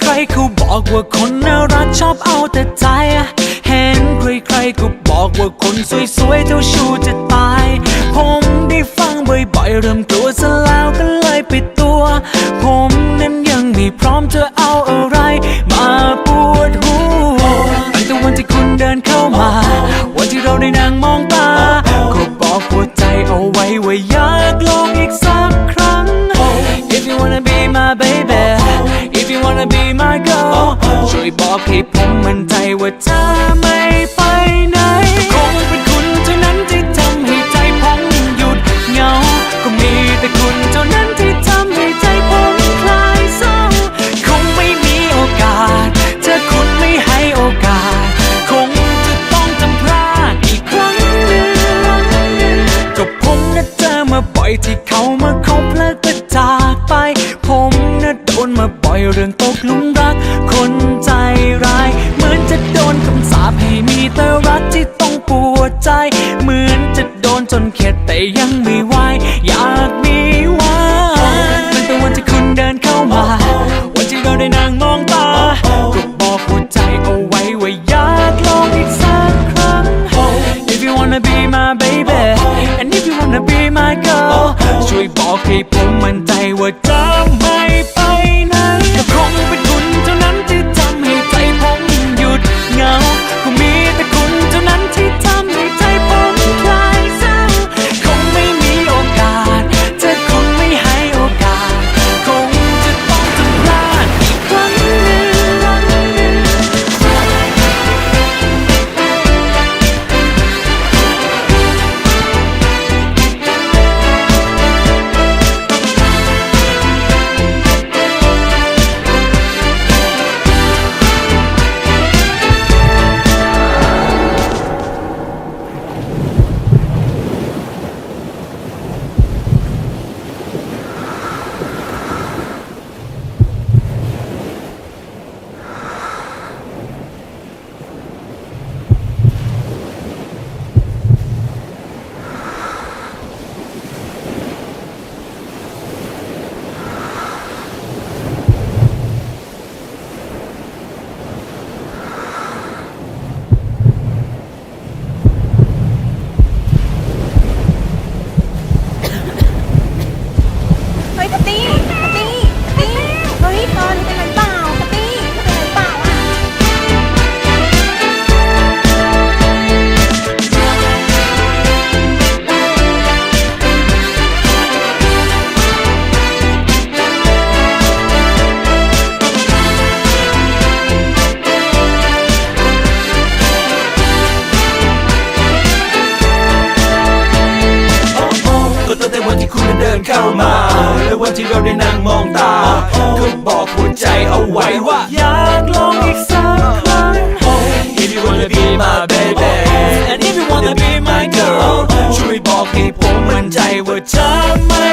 ใครๆเขาบอกว่าคนน่ารักชอบเอาแต่ใจ เห็นใครๆก็บอกว่าคนสวยๆเจ้าชู้จะตาย ผมได้ฟังบ่อยๆเริ่มกลัวซะแล้วก็เลยปิดตั มั่นใจว่าเธอไม่ แต่ยังไม่ไหวอยากมีวันมันเป็นวันที่คุณเดินเข้ามา วันที่เราได้นั่งมองตาก็บอกหัวใจเอาไว้ว่าอยากลองอีกสักครั้ง If you wanna be my baby and if you wanna be my girl ช่วยบอกให้ผมมั่นใจว่าจะ หัวใจเอาไว้ว่า อยากลองอีกสักครั้ง If you wanna be my baby and if you wanna be my girl ช่วยบอกให้ผมมั่นใจว่าจะไม่